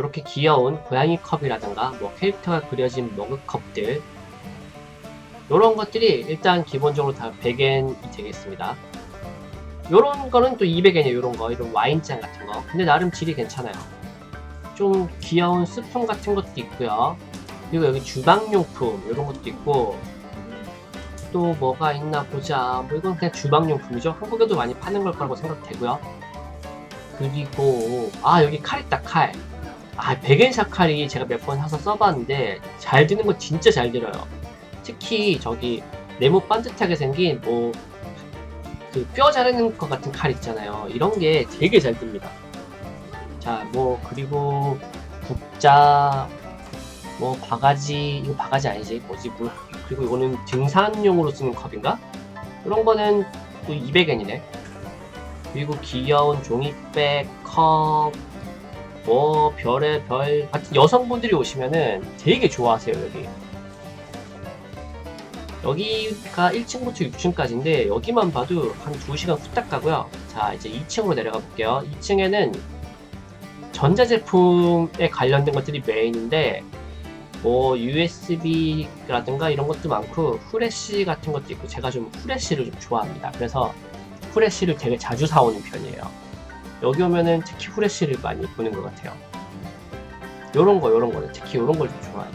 이렇게 귀여운 고양이 컵이라든가 뭐 캐릭터가 그려진 머그컵들 이런 것들이 일단 기본적으로 다 100엔이 되겠습니다. 요런 거는 또 200엔이에요. 요런 거, 이런 와인잔 같은 거. 근데 나름 질이 괜찮아요. 좀 귀여운 스푼 같은 것도 있고요. 그리고 여기 주방용품 이런 것도 있고 또 뭐가 있나 보자. 뭐 이건 그냥 주방용품이죠. 한국에도 많이 파는 걸 거라고 생각되고요. 그리고 아 여기 칼 있다 칼. 아 백엔샷 칼이 제가 몇 번 사서 써봤는데 잘 드는 거 진짜 잘 들어요. 특히 저기 네모 반듯하게 생긴 뭐 그 뼈 자르는 것 같은 칼 있잖아요. 이런 게 되게 잘 듭니다. 자, 뭐 그리고 국자, 뭐 바가지, 이거 바가지 아니지? 뭐지? 뭐, 그리고 이거는 등산용으로 쓰는 컵인가? 이런 거는 또 200엔이네. 그리고 귀여운 종이백, 컵, 뭐 별의 별 같은 여성분들이 오시면은 되게 좋아하세요 여기. 여기가 1층부터 6층까지인데 여기만 봐도 한 2시간 후딱 가고요. 자 이제 2층으로 내려가 볼게요. 2층에는 전자제품에 관련된 것들이 메인인데 뭐 USB라든가 이런 것도 많고 후레쉬 같은 것도 있고 제가 좀 후레쉬를 좀 좋아합니다. 그래서 후레쉬를 되게 자주 사오는 편이에요. 여기 오면은 특히 후레쉬를 많이 보는 것 같아요. 요런 거 요런 거는 특히 요런 걸 좀 좋아해요.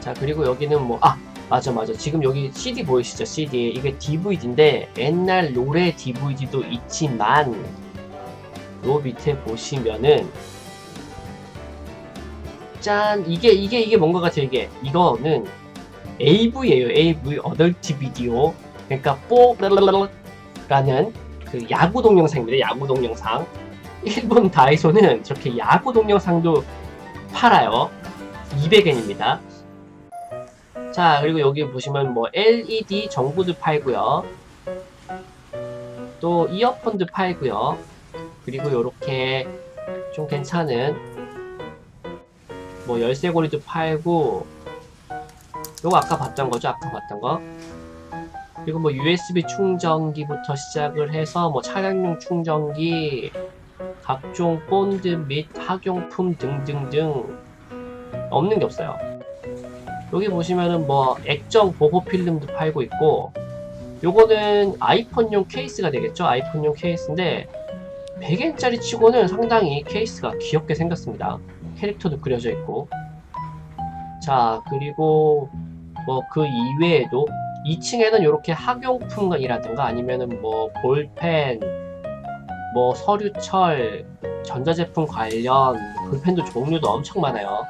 자 그리고 여기는 뭐 아 맞아 맞아. 지금 여기 CD 보이시죠? CD. 이게 DVD인데 옛날 노래 DVD도 있지만 요 밑에 보시면은 짠! 이게 이게 이게 뭔가 같아요 이게? 이거는 AV예요. AV 어덜트 비디오 그러니까 뽀 라는 그 야구 동영상입니다. 야구 동영상. 일본 다이소는 저렇게 야구 동영상도 팔아요. 200엔입니다. 자 그리고 여기 보시면 뭐 LED 전구도 팔고요. 또 이어폰도 팔고요. 그리고 요렇게 좀 괜찮은 뭐 열쇠고리도 팔고 요거 아까 봤던 거죠? 아까 봤던 거 그리고 뭐 USB 충전기부터 시작을 해서 뭐 차량용 충전기 각종 본드 및 학용품 등등등 없는 게 없어요 여기 보시면은 뭐 액정 보호 필름도 팔고 있고 요거는 아이폰용 케이스가 되겠죠 아이폰용 케이스인데 100엔짜리 치고는 상당히 케이스가 귀엽게 생겼습니다. 캐릭터도 그려져 있고. 자, 그리고 뭐 그 이외에도 2층에는 이렇게 학용품이라든가 아니면은 뭐 볼펜, 뭐 서류철, 전자제품 관련 볼펜도 종류도 엄청 많아요.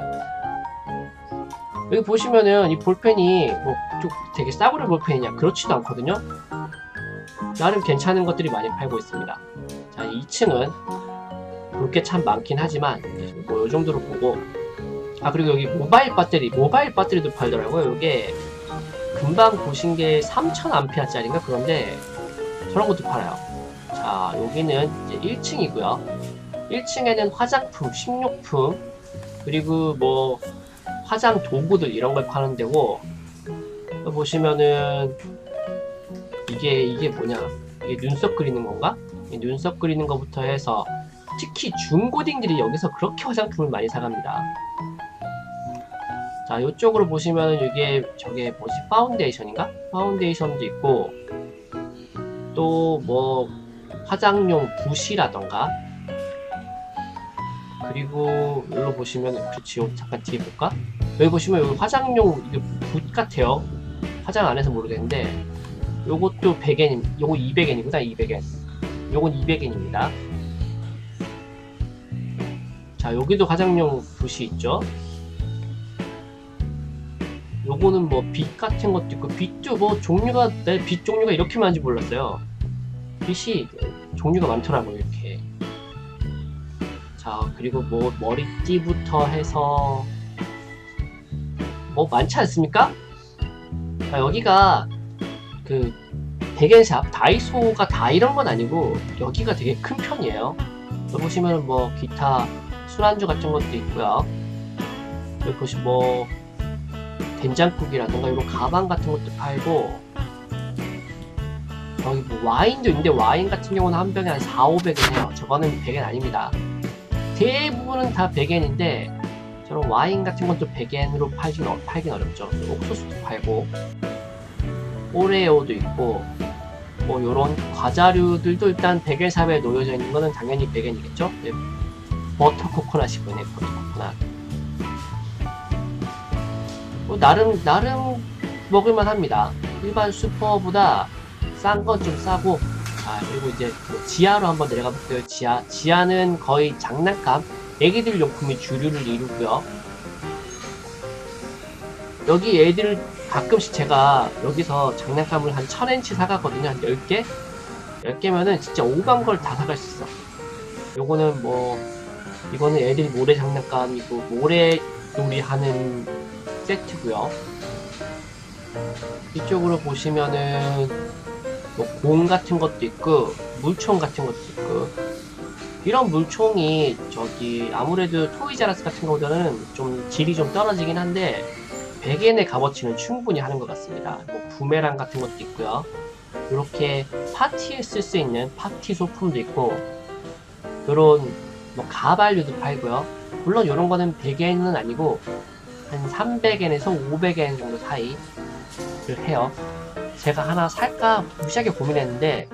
여기 보시면은 이 볼펜이 뭐좀 되게 싸구려 볼펜이냐 그렇지도 않거든요. 나름 괜찮은 것들이 많이 팔고 있습니다. 자, 2층은 볼 게 참 많긴 하지만 뭐요 정도로 보고 아 그리고 여기 모바일 배터리 모바일 배터리도 팔더라고요. 이게 금방 보신 게 3000암페어짜리인가 그런데 저런 것도 팔아요. 자 여기는 이제 1층이고요. 1층에는 화장품, 식료품 그리고 뭐 화장 도구들 이런 걸 파는 데고 보시면은 이게 이게 뭐냐 이게 눈썹 그리는 건가? 이 눈썹 그리는 것부터 해서 특히 중고딩들이 여기서 그렇게 화장품을 많이 사갑니다. 자, 이쪽으로 보시면 이게 저게 뭐지? 파운데이션인가? 파운데이션도 있고 또 뭐 화장용 붓이라던가 그리고 여기로 보시면 그렇지 요 잠깐 뒤에 볼까? 여기 보시면 여기 화장용 이게 붓 같아요. 화장 안 해서 모르겠는데 요것도 100엔, 요거 200엔이구나 200엔. 요건 200엔입니다. 자, 여기도 화장용 붓이 있죠. 요거는 뭐 빛 같은 것도 있고 빛도 뭐 종류가 내 빛 종류가 이렇게 많은지 몰랐어요. 빛이 종류가 많더라고요 이렇게. 자 그리고 뭐 머리띠부터 해서 뭐 많지 않습니까? 자, 여기가 그 베겐샵 다이소가 다 이런 건 아니고 여기가 되게 큰 편이에요. 여기 보시면 뭐 기타 술안주 같은 것도 있고요. 여기 보시 뭐 된장국이라던가 이런 가방 같은 것도 팔고 여기 뭐 와인도 있는데 와인 같은 경우는 한 병에 한 4, 500원 해요. 저거는 100엔 아닙니다. 대부분은 다 100엔인데 저런 와인 같은 건또 100엔으로 팔긴, 어, 팔긴 어렵죠. 옥수수도 팔고 오레오도 있고 뭐 요런 과자류들도 일단 100엔 샵에 놓여져 있는 거는 당연히 100엔이겠죠. 네. 버터 코코넛이군요. 버터 코코넛. 뭐 나름 나름 먹을만 합니다. 일반 슈퍼보다 싼 건 좀 싸고 아 그리고 이제 뭐 지하로 한번 내려가 볼게요. 지하 지하는 거의 장난감 애기들 용품이 주류를 이루고요. 여기 애들 가끔씩 제가 여기서 장난감을 한 1000엔치 사가거든요. 한 10개? 10개면은 진짜 오만 걸다 사갈 수 있어. 요거는 뭐, 이거는 애들 모래 장난감이고, 모래 놀이 하는 세트고요 이쪽으로 보시면은, 뭐, 공 같은 것도 있고, 물총 같은 것도 있고, 이런 물총이 저기, 아무래도 토이자라스 같은 거보다는 좀 질이 좀 떨어지긴 한데, 100엔의 값어치는 충분히 하는 것 같습니다. 뭐 부메랑 같은 것도 있고요. 이렇게 파티에 쓸 수 있는 파티 소품도 있고 이런 뭐 가발류도 팔고요. 물론 이런 거는 100엔은 아니고 한 300엔에서 500엔 정도 사이를 해요. 제가 하나 살까 무시하게 고민했는데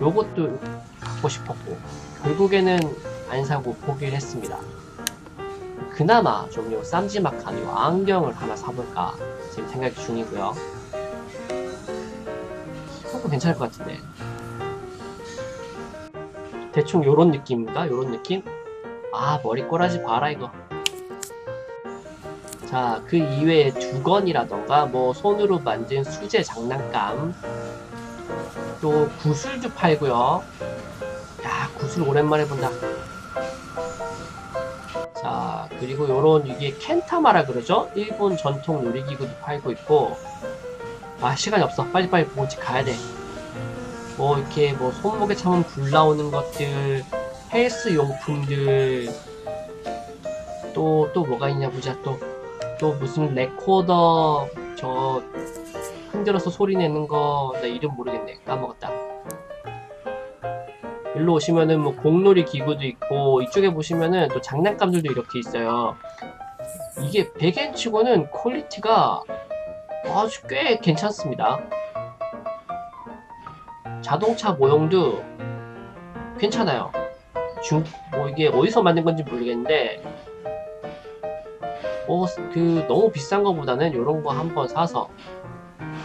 요것도 갖고 싶었고 결국에는 안 사고 포기를 했습니다. 그나마 좀 요 쌈지막한 요 안경을 하나 사볼까 지금 생각 중이고요. 이것도 괜찮을 것 같은데. 대충 요런 느낌인가? 요런 느낌? 아 머리 꼬라지 봐라 이거. 자, 그 이외에 두건이라던가 뭐 손으로 만든 수제 장난감 또 구슬도 팔고요. 야, 구슬 오랜만에 본다. 자, 그리고 요런 이게 켄타마라 그러죠? 일본 전통 놀이기구도 팔고 있고 아, 시간이 없어. 빨리빨리 보고 집 가야 돼. 뭐 이렇게 뭐 손목에 차면 불 나오는 것들, 헬스 용품들 또또 뭐가 있냐 보자. 또 또 무슨 레코더 저 흔들어서 소리 내는 거 나 이름 모르겠네. 까먹었다. 일로 오시면은 뭐 공놀이 기구도 있고 이쪽에 보시면은 또 장난감들도 이렇게 있어요. 이게 100엔치고는 퀄리티가 아주 꽤 괜찮습니다. 자동차 모형도 괜찮아요. 중, 뭐 이게 어디서 만든 건지 모르겠는데, 어, 그, 너무 비싼 거보다는 이런 거 한번 사서,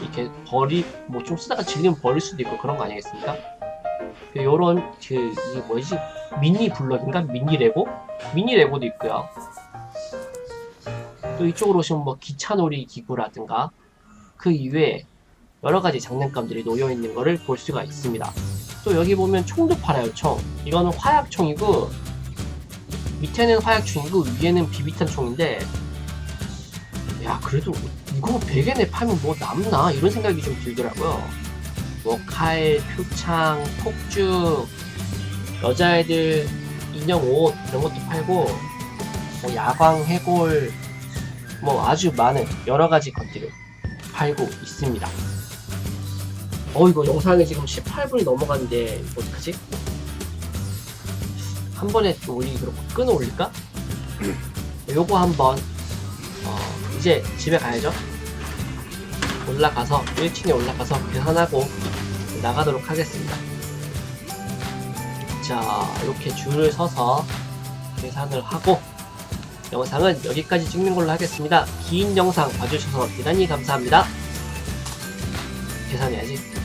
이렇게 버리, 뭐 좀 쓰다가 질리면 버릴 수도 있고 그런 거 아니겠습니까? 그 요런 그 이게 뭐지? 미니 블럭인가? 미니 레고? 미니 레고도 있고요. 또 이쪽으로 오시면 뭐 기차놀이 기구라든가 그 이외에 여러 가지 장난감들이 놓여 있는 거를 볼 수가 있습니다. 또 여기 보면 총도 팔아요 총. 이거는 화약총이고 밑에는 화약총이고 위에는 비비탄 총인데 야 그래도 이거 100엔에 팔면 뭐 남나 이런 생각이 좀 들더라고요 뭐 칼, 표창, 폭죽, 여자애들 인형 옷 이런 것도 팔고 뭐 야광, 해골 뭐 아주 많은 여러 가지 것들을 팔고 있습니다. 어 이거 영상이 지금 18분이 넘어갔는데 어떡하지? 한 번에 좀 올리기 그렇고 끊어 올릴까? 요거 한번 어, 이제 집에 가야죠. 올라가서 1층에 올라가서 계산하고 나가도록 하겠습니다. 자, 이렇게 줄을 서서 계산을 하고 영상은 여기까지 찍는 걸로 하겠습니다. 긴 영상 봐주셔서 대단히 감사합니다. 계산해야지.